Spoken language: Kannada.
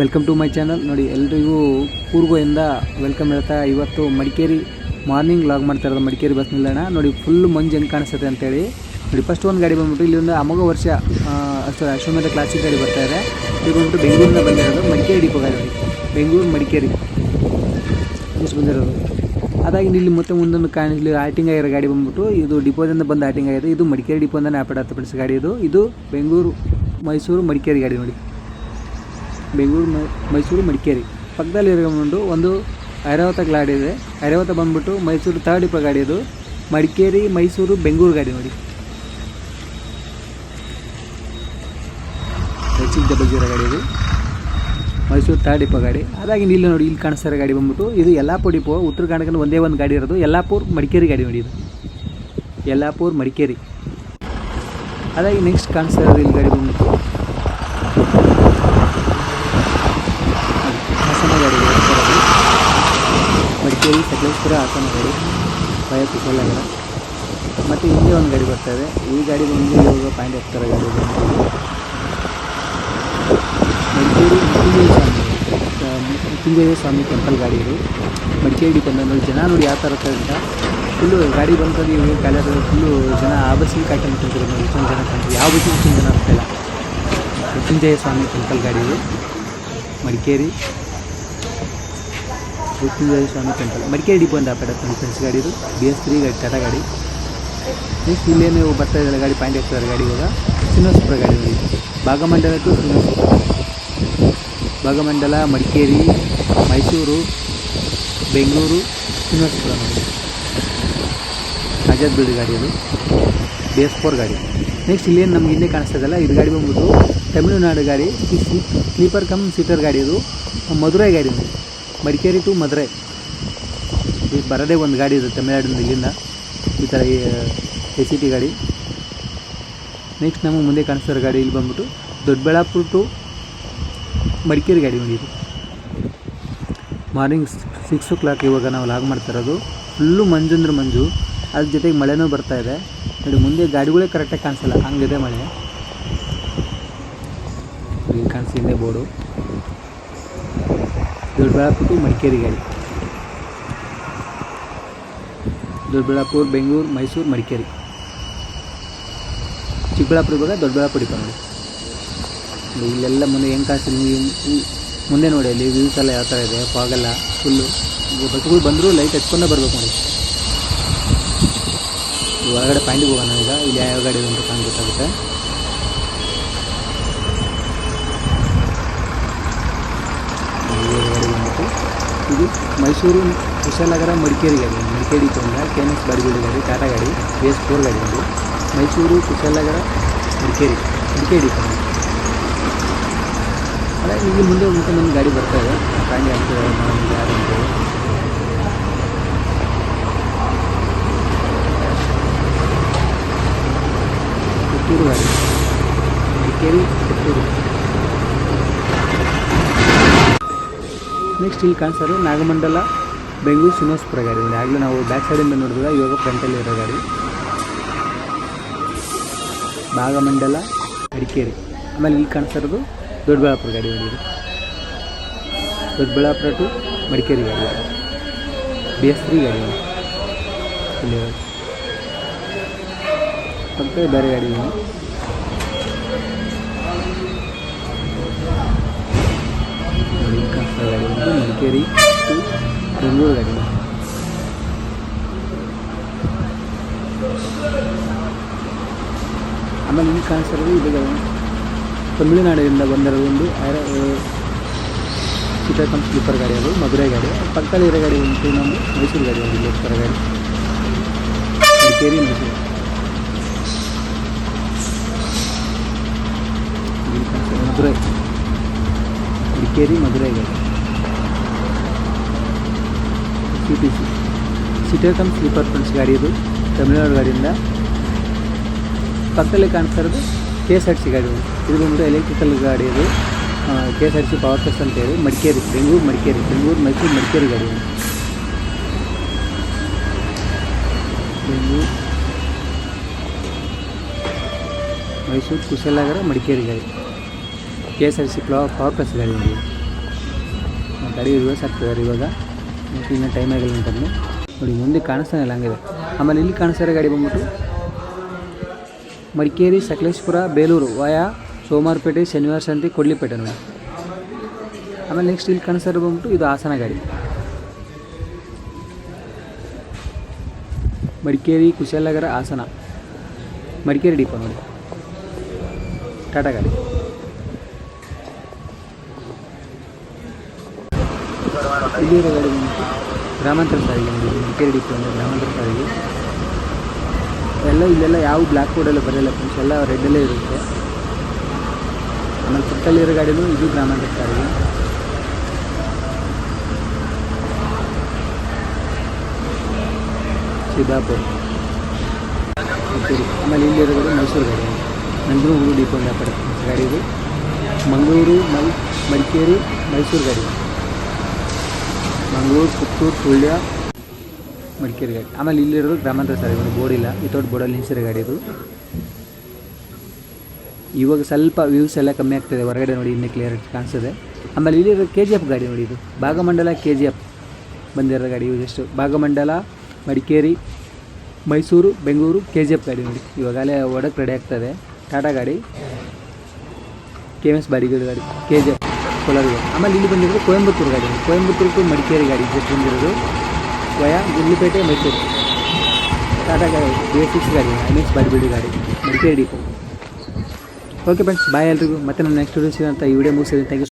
ವೆಲ್ಕಮ್ ಟು ಮೈ ಚಾನಲ್ ನೋಡಿ, ಎಲ್ರಿಗೂ ಕೂರ್ಗೋಯಿಂದ ವೆಲ್ಕಮ್ ಹೇಳ್ತಾ ಇವತ್ತು ಮಡಿಕೇರಿ ಮಾರ್ನಿಂಗ್ ಲಾಗ್ ಮಾಡ್ತಾ ಇರೋದು ಮಡಿಕೇರಿ ಬಸ್ ನಿಲ್ದಾಣ. ನೋಡಿ ಫುಲ್ ಮಂಜು ಹೆಂಗೆ ಕಾಣಿಸುತ್ತೆ ಅಂತೇಳಿ. ನೋಡಿ ಫಸ್ಟ್ ಒಂದು ಗಾಡಿ ಬಂದ್ಬಿಟ್ಟು ಇಲ್ಲಿ ಒಂದು ಅಮೋಘ ವರ್ಷ ಸಾರಿ ಅಶ್ವಮೇಧ ಕ್ಲಾಸಿಕ್ ಗಾಡಿ ಬರ್ತಾ ಇದೆ. ಇದು ಬಂದ್ಬಿಟ್ಟು ಬೆಂಗಳೂರಿಂದ ಬಂದಿರೋದು ಮಡಿಕೇರಿ ಡಿಪೋ ಗಾಡಿ ಬೆಂಗಳೂರು ಮಡಿಕೇರಿ. ಇಷ್ಟು ಬಂದಿರೋದು. ಅದಾಗಿ ಇಲ್ಲಿ ಮತ್ತೆ ಮುಂದೊಂದು ಕಾಣಿಸ್ಲಿ ಆಟಿಂಗ್ ಆಗಿರೋ ಗಾಡಿ ಬಂದ್ಬಿಟ್ಟು ಇದು ಡಿಪೋದಿಂದ ಬಂದು ಆಟಿಂಗ್ ಆಗಿದೆ. ಇದು ಮಡಿಕೇರಿ ಡಿಪೋದಿಂದ ಆಪೇಟ್ ಹತ್ತು ಗಾಡಿ ಇದು. ಇದು ಬೆಂಗಳೂರು, ಮೈಸೂರು ಮಡಿಕೇರಿ ಗಾಡಿ ನೋಡಿ. ಬೆಂಗಳೂರು ಮೈಸೂರು ಮಡಿಕೇರಿ. ಪಕ್ಕದಲ್ಲಿ ಇರ್ಕೊಂಡು ಒಂದು ಐರಾವತ ಗಾಡಿ ಇದೆ. ಐರಾವತ ಬಂದ್ಬಿಟ್ಟು ಮೈಸೂರು ತರ್ಡ್ ಇಪ್ಪ ಗಾಡಿ ಇದು ಮಡಿಕೇರಿ, ಮೈಸೂರು, ಬೆಂಗಳೂರು ಗಾಡಿ ನೋಡಿ. ಡಬಲ್ ಜೀರೋ ಗಾಡಿ ಇದು. ಮೈಸೂರು ಥರ್ಡ್ ಡಿಪೋ ಗಾಡಿ. ಅದಾಗಿ ಇಲ್ಲಿ ನೋಡಿ ಇಲ್ಲಿ ಕಾಣಿಸ್ತಾರೆ ಗಾಡಿ ಬಂದ್ಬಿಟ್ಟು ಇದು ಯಲ್ಲಾಪುರ ಡಿಪೋ. ಉತ್ತರ ಕರ್ನಾಟಕದ ಒಂದೇ ಒಂದು ಗಾಡಿ ಇರೋದು. ಯಲ್ಲಾಪುರ್ ಮಡಿಕೇರಿ ಗಾಡಿ ನೋಡಿ ಇದು. ಯಲ್ಲಾಪುರ್ ಮಡಿಕೇರಿ. ಅದಾಗಿ ನೆಕ್ಸ್ಟ್ ಕಾಣಿಸ್ತಾ ಇರೋದು ಇಲ್ಲಿ ಗಾಡಿ ಬಂದ್ಬಿಟ್ಟು ಹಾಸನ ಗಾಡಿ ಬರ್ತಾ ಇರೋದು. ಮಡಿಕೇರಿ ಸಕಲೇಶ್ಪುರ ಹಾಸನ ಗಾಡಿ ಭಯ ಕುಶಲನಗರ ಮತ್ತು ಹಿಂದೆ ಒಂದು ಗಾಡಿ ಬರ್ತಾ ಇದೆ. ಈ ಗಾಡಿ ಬಂದು ಇವಾಗ ಪಾಯಿಂಟ್ ಹೋಗ್ತಾರೆ ಗಾಡಿ ಮಡಿಕೇರಿ ಮೃತ್ಯುಂಜಯ ಮೃತ್ಯುಂಜಯ ಸ್ವಾಮಿ ಟೆಂಪಲ್ ಗಾಡಿ ಇದು. ಮಡಿಕೇರಿ ಡಿಪೆಂಡ್ ನೋಡಿ ಜನ ನೋಡಿ ಯಾವ ಥರ ಅಂತ. ಫುಲ್ಲು ಗಾಡಿ ಬಂತಂದು ಇವಾಗ ಕಾಲದ ಫುಲ್ಲು ಜನ ಆ ಬಸ್ಸಿಗೆ ಕಾಯ್ಕೊಂಡು ನಿಂತಿದ್ರು ನೋಡಿ ಇಷ್ಟೊಂದು ಜನ ಕಾಣ್ತೀವಿ ಯಾವ ಬಸ್ಸಿಗೆ ಇಷ್ಟೊಂದು ಜನ ಆಗ್ತಾಯಿಲ್ಲ ಮೃತ್ಯುಂಜಯ ಸ್ವಾಮಿ ಟೆಂಪಲ್ ಗಾಡಿ ಇದು. ಮಡಿಕೇರಿ. ಮೃತ್ಯುಂಜಯ ಸ್ವಾಮಿ ಟೆಂಪಲ್ ಮಡಿಕೇರಿ ಡಿಪೋ ಅಂತ ಫ್ರೆಂಡ್ಸ್ ಗಾಡಿ ಇದು ಬಿ ಎಸ್ ತ್ರೀ ಗಾಡಿ ಟಾಟಾ ಗಾಡಿ ನೆಕ್ಸ್ಟ್ ಇಲ್ಲೇನು ಬರ್ತಾ ಇದ್ದಾರೆ ಗಾಡಿ ಪಾಯಿಂಟ್ ಆಗ್ತಾರೆ ಗಾಡಿ ಇವಾಗ ಶ್ರೀನಿವಾಸಪುರ ಗಾಡಿ ನೋಡಿ ಭಾಗಮಂಡಲ ಟು ಶ್ರೀನಿವಾಸಪುರ ಭಾಗಮಂಡಲ ಮಡಿಕೇರಿ ಮೈಸೂರು ಬೆಂಗಳೂರು ಶ್ರೀನಿವಾಸಪುರ ನೋಡಿ ಅಜಾದ್ ಬೀಡು ಗಾಡಿ ಅದು ಬಿ ಎಸ್ ಫೋರ್ ಗಾಡಿ ನೆಕ್ಸ್ಟ್ ಇಲ್ಲೇನು ನಮ್ಗೆ ಇನ್ನೇ ಕಾಣಿಸ್ತಾ ಇದೆಯಲ್ಲ ಇದು ಗಾಡಿ ಬಂದ್ಬಿಟ್ಟು ತಮಿಳುನಾಡು ಗಾಡಿ ಸ್ಲೀಪರ್ ಕಮ್ ಸೀಟರ್ ಗಾಡಿ ಇದು ಮಧುರೈ ಗಾಡಿ ಇದು. ಮಡಿಕೇರಿ ಟು ಮಧುರೈ ಈಗ ಬರೋದೇ ಒಂದು ಗಾಡಿ ಇದೆ ತಮಿಳ್ನಾಡಿಂದ ಇಲ್ಲಿಂದ. ಈ ಥರ ಎ ಸಿ ಟಿ ಗಾಡಿ. ನೆಕ್ಸ್ಟ್ ನಮಗೆ ಮುಂದೆ ಕಾಣಿಸ್ತಿರೋ ಗಾಡಿ ಇಲ್ಲಿ ಬಂದ್ಬಿಟ್ಟು ದೊಡ್ಡಬಳ್ಳಾಪುರ ಟು ಮಡಿಕೇರಿ ಗಾಡಿ ಇದು. ಮಾರ್ನಿಂಗ್ ಸಿಕ್ಸ್ ಓ ಕ್ಲಾಕ್ ಇವಾಗ ನಾವು ಲಾಗ್ ಮಾಡ್ತಾ ಇರೋದು. ಫುಲ್ಲು ಮಂಜು ಅಂದ್ರೆ ಮಂಜು. ಅದ್ರ ಜೊತೆಗೆ ಮಳೆನೂ ಬರ್ತಾ ಇದೆ. ನೋಡಿ, ಮುಂದೆ ಗಾಡಿಗಳೇ ಕರೆಕ್ಟಾಗಿ ಕಾಣಿಸಲ್ಲ. ಹಂಗಿದೆ ಮಳೆ. ಇಲ್ಲಿ ಕಾಣಿಸ್ತಿದೆ ಬೋರ್ಡು. ದೊಡ್ಡಬಳ್ಳಾಪುರ ಟು ಮಡಿಕೇರಿ ಗಾಡಿ ದೊಡ್ಡಬಳ್ಳಾಪುರ, ಬೆಂಗಳೂರು, ಮೈಸೂರು, ಮಡಿಕೇರಿ. ಚಿಕ್ಕಬಳ್ಳಾಪುರ ಇವಾಗ ದೊಡ್ಡಬಳ್ಳಾಪುರ ನೋಡಿ. ಇಲ್ಲೆಲ್ಲ ಮುಂದೆ ಹೆಂಗೆ ಕಾಸು ನೀವು ಮುಂದೆ ನೋಡಿ, ಅಲ್ಲಿ ವ್ಯೂಸ್ ಎಲ್ಲ ಯಾವ ಥರ ಇದೆ ಫಾಗೆಲ್ಲ ಫುಲ್ಲು ಬಸ್ಗಳು ಬಂದರೂ ಲೈಟ್ ಹಚ್ಕೊಂಡೇ ಬರಬೇಕು ನೋಡಿ. ಹೊರಗಡೆ ಪಾಯಿಂಟಿಗೆ ಹೋಗೋಣ ಈಗ, ಇಲ್ಲಿ ಯಾವ ಗಾಡಿ ಅಂತ ಕಂಡು ಇದು ಮೈಸೂರು ಕುಶಾಲನಗರ ಮಡಿಕೇರಿ ಗಾಡಿ, ಮಡಿಕೇರಿ ತೊಂದ ಕೆ ಎನ್ ಎಸ್ ಬಾಡಿಗುಡಿ ಗಾಡಿ, ಟಾಟಾ ಗಾಡಿ ಬಿ ಎಸ್ ಫೋರ್ ಗಾಡಿ ಒಂದು, ಮೈಸೂರು ಕುಶಾಲನಗರ ಮಡಿಕೇರಿ ಮಡಿಕೇರಿ ತೊಂದ ಅದೇ ಇಲ್ಲಿ ಮುಂದೆ ಹೋಗ್ಬಿಟ್ಟು ನಮ್ಮ ಗಾಡಿ ಬರ್ತಾ ಇದೆ. ಕಾಂಡಿ ಆಗ್ತದೆ ನಮಗೆ ಯಾರು ಅಂತೇಳಿ ಪುತ್ತೂರು ಗಾಡಿ, ಮಡಿಕೇರಿ, ಪುತ್ತೂರು. ನೆಕ್ಸ್ಟ್ ಇಲ್ಲಿ ಕಾಣಿಸೋದು ನಾಗಮಂಡಲ, ಬೆಂಗಳೂರು ಶ್ರೀನಿವಾಸಪುರ ಗಾಡಿ. ಇದೆ ಆಗಲೂ ನಾವು ಬ್ಯಾಕ್ ಸೈಡಿಂದ ನೋಡಿದ್ರೆ ಇವಾಗ ಫ್ರಂಟಲ್ಲಿ ಇರೋ ಗಾಡಿ. ಭಾಗಮಂಡಲ ಮಡಿಕೇರಿ ಆಮೇಲೆ ಇಲ್ಲಿ ಕಾಣಿಸೋದು ದೊಡ್ಡಬಳ್ಳಾಪುರ ಗಾಡಿ ನೋಡಿ ದೊಡ್ಡಬಳ್ಳಾಪುರ ಟು ಮಡಿಕೇರಿ ಗಾಡಿ. ಬಿ ಎಸ್ ತ್ರೀ ಗಾಡಿ ಇದು. ಇಲ್ಲಿ ಬೇರೆ ಗಾಡಿ ಬಂದು ಮಡಿಕೇರಿ ಟು ಬೆಂಗಳೂರು ಗಾಡಿ ಇದೆ. ಆಮೇಲೆ ಇಲ್ಲಿ ಕಾಣಿಸ್ತಿರೋದು ಇದು ತಮಿಳುನಾಡಿನಿಂದ ಬಂದಿರೋದು ಒಂದು ಐರ- ಸೀಟರ್ ಕಮ್ ಸ್ಲೀಪರ್ ಗಾಡಿ ಅದು ಮಧುರೈ ಗಾಡಿ ಪಕ್ಕದಲ್ಲಿ ಇರೋ ಗಾಡಿ ಬಂತು ನಮ್ಮ ಮೈಸೂರು ಗಾಡಿ ಒಂದು ಲೋಕರ ಗಾಡಿ ಮಡಿಕೇರಿ ಮೈಸೂರು ಇಲ್ಲಿ ಕಾಣಿಸ್ತಿರೋದು ಮಧುರೈ ಮಡಿಕೇರಿ ಮಧುರೈ ಗಾಡಿ C T C seater cum sleeper friends ಗಾಡಿ ಇದು ತಮಿಳುನಾಡು ಗಾಡಿಯಿಂದ ಪಕ್ಕದಲ್ಲಿ ಕಾಣಿಸ್ತಾ ಇರೋದು ಕೆ ಎಸ್ ಆರ್ ಸಿ ಗಾಡಿ ಇದು. ಇದು ಬಂದ್ಬಿಟ್ಟು ಎಲೆಕ್ಟ್ರಿಕಲ್ ಗಾಡಿ ಇದು K S R C power plus ಅಂತೇಳಿ ಮಡಿಕೇರಿ ಬೆಂಗಳೂರು ಮಡಿಕೇರಿ ಬೆಂಗಳೂರು ಮೈಸೂರು ಮಡಿಕೇರಿ ಗಾಡಿ ಇದು. ಬೆಂಗಳೂರು ಮೈಸೂರು ಕುಶಾಲನಗರ ಮಡಿಕೇರಿ ಗಾಡಿ K S R C power power plus ಗಾಡಿ ನೋಡಿ ಗಾಡಿ ರಿವರ್ಸ್ ಆಗ್ತಿದ್ದಾರೆ ಇವಾಗ ಮತ್ತು ಇನ್ನೂ ಟೈಮ್ ಆಗಿಲ್ಲ ಅಂತಂದು ನೋಡಿ, ಮುಂದೆ ಕಾಣಿಸ್ತಾನೆ ಇಲ್ಲ, ಹಂಗಿದೆ. ಆಮೇಲೆ ಇಲ್ಲಿ ಕಾಣಿಸ್ತಾರೆ ಗಾಡಿ ಬಂದ್ಬಿಟ್ಟು ಮಡಿಕೇರಿ, ಸಕಲೇಶ್ಪುರ, ಬೇಲೂರು ವಾಯಾ ಸೋಮವಾರಪೇಟೆ, ಶನಿವಾರ ಸಂತೆ, ಕೊಡ್ಲಿಪೇಟೆ ನೋಡಿ. ಆಮೇಲೆ ನೆಕ್ಸ್ಟ್ ಇಲ್ಲಿ ಕಾಣಿಸ್ತಾರೆ ಬಂದ್ಬಿಟ್ಟು ಇದು ಹಾಸನ ಗಾಡಿ. ಮಡಿಕೇರಿ, ಕುಶಾಲನಗರ, ಹಾಸನ. ಮಡಿಕೇರಿ ಡಿಪೋ ನೋಡಿ. ಟಾಟಾ ಗಾಡಿ. ಇಲ್ಲಿರೋ ಗಾಡಿ ಬಂದ್ಬಿಟ್ಟು ಗ್ರಾಮಾಂತರ ಸಾರಿಗೆ ಡಿಪೋ ಅಂದರೆ ಗ್ರಾಮಾಂತರ ಸಾರಿಗೆ. ಎಲ್ಲ ಇಲ್ಲೆಲ್ಲ ಯಾವ ಬ್ಲ್ಯಾಕ್ ಬೋರ್ಡೆಲ್ಲ ಬರೆಯಲ್ಲ ಫ್ರೆಂಡ್ಸ್ ಎಲ್ಲ ರೆಡ್ಡಲ್ಲೇ ಇರುತ್ತೆ. ಆಮೇಲೆ ಪುಟ್ಟಲ್ಲಿರೋ ಗಾಡಿನೂ ಇದು ಗ್ರಾಮಾಂತರ ಸಾರಿಗೆ. ಸಿದ್ದಾಪುರ ಆಮೇಲೆ ಇಲ್ಲಿರೋದು ಮೈಸೂರು ಗಾಡಿ. ನಂಜನಗೂಡು ಡಿಪೋ ಗಾಡಿ ಇದು. ಮಂಗಳೂರು ಮಲ್ ಮಡಿಕೇರಿ, ಮೈಸೂರು ಗಾಡಿ. ಮಂಗಳೂರು, ಪುತ್ತೂರು, ಸುಳ್ಯ ಮಡಿಕೇರಿ ಗಾಡಿ ಆಮೇಲೆ ಇಲ್ಲಿರೋದು ಗ್ರಾಮಾಂತರ ಒಂದು ಬೋರ್ಡ್ ಇಲ್ಲ. ವಿತೌಟ್ ಬೋರ್ಡಲ್ಲಿ ನಿಲ್ಸಿರೋ ಗಾಡಿ ಇದು ಇವಾಗ ಸ್ವಲ್ಪ ವ್ಯೂಸ್ ಎಲ್ಲ ಕಮ್ಮಿ ಆಗ್ತದೆ. ಹೊರಗಡೆ ನೋಡಿ ಇನ್ನೇ ಕ್ಲಿಯರ್ ಕಾಣಿಸ್ತದೆ. ಆಮೇಲೆ ಇಲ್ಲಿರೋ ಕೆ ಜಿ ಎಫ್ ಗಾಡಿ ನೋಡಿ ಇದು. ಭಾಗಮಂಡಲ ಕೆ ಜಿ ಎಫ್ ಬಂದಿರೋ ಗಾಡಿ ಇವು ಎಷ್ಟು. Bhagamandala, Madikeri, Mysore, Bengaluru K G F ಗಾಡಿ ನೋಡಿ. ಇವಾಗಲೇ ಒಡಕ್ಕೆ ರೆಡಿ ಆಗ್ತದೆ. ಟಾಟಾ ಗಾಡಿ ಕೆ ಎಂ ಎಸ್ ಬಾಡಿಗೆ ಗಾಡಿ ಕೆ ಜಿ ಎಫ್ ಗಾಡಿ. ಆಮೇಲೆ ಇಲ್ಲಿ ಬಂದಿರೋದು ಕೊಯಂಬತ್ತೂರು ಗಾಡಿ. ಕೊಯಂಬತ್ತೂರು ಟು ಮಡಿಕೇರಿ ಗಾಡಿ ಜಸ್ಟ್ ಬಂದಿರೋದು. ವಯ ಗುಂಡ್ಲುಪೇಟೆ ಮೈಸೂರು. ಟಾಟಾ ಗಾಡಿ ಬಿ ಸಿಕ್ಸ್ ಗಾಡಿ ಮೀನ್ಸ್ ಬಾಡಿ ಬಿಡಿ ಗಾಡಿ, Madikeri depot okay friends bye ಎಲ್ರಿಗೂ. ಮತ್ತೆ ನಾನು ನೆಕ್ಸ್ಟ್ ವಿಡಿಯೋ ಅಂತ ಈ ವಿಡಿಯೋ ಮುಗಿಸಿದ್ದೀನಿ ಥ್ಯಾಂಕ್ ಯು